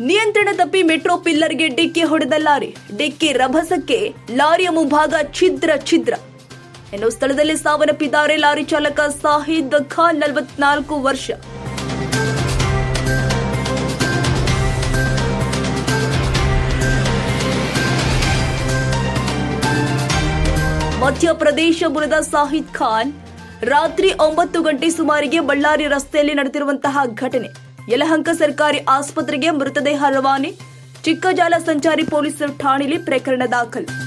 ನಿಯಂತ್ರಣ ತಪ್ಪಿ ಮೆಟ್ರೋ ಪಿಲ್ಲರ್ಗೆ ಡಿಕ್ಕಿ ಹೊಡೆದ ಲಾರಿ. ಡಿಕ್ಕಿ ರಭಸಕ್ಕೆ ಲಾರಿಯ ಮುಂಭಾಗ ಛಿದ್ರ ಛಿದ್ರ. ಎನ್ನುವ ಸ್ಥಳದಲ್ಲಿ ಸಾವನ್ನಪ್ಪಿದ್ದಾರೆ ಲಾರಿ ಚಾಲಕ ಸಾಹಿದ್ ಖಾನ್, ನಲವತ್ನಾಲ್ಕು ವರ್ಷ. ಮಧ್ಯಪ್ರದೇಶ ಮೂಲದ ಸಾಹಿದ್ ಖಾನ್ ರಾತ್ರಿ ಒಂಬತ್ತು ಗಂಟೆ ಸುಮಾರಿಗೆ ಬಳ್ಳಾರಿ ರಸ್ತೆಯಲ್ಲಿ ನಡೆದಿರುವಂತಹ ಘಟನೆ. ಯಲಹಂಕ ಸರ್ಕಾರಿ ಆಸ್ಪತ್ರೆಗೆ ಮೃತದೇಹ ರವಾನೆ. ಚಿಕ್ಕಜಾಲ ಸಂಚಾರಿ ಪೊಲೀಸರು ಠಾಣೆಯಲ್ಲಿ ಪ್ರಕರಣ ದಾಖಲು.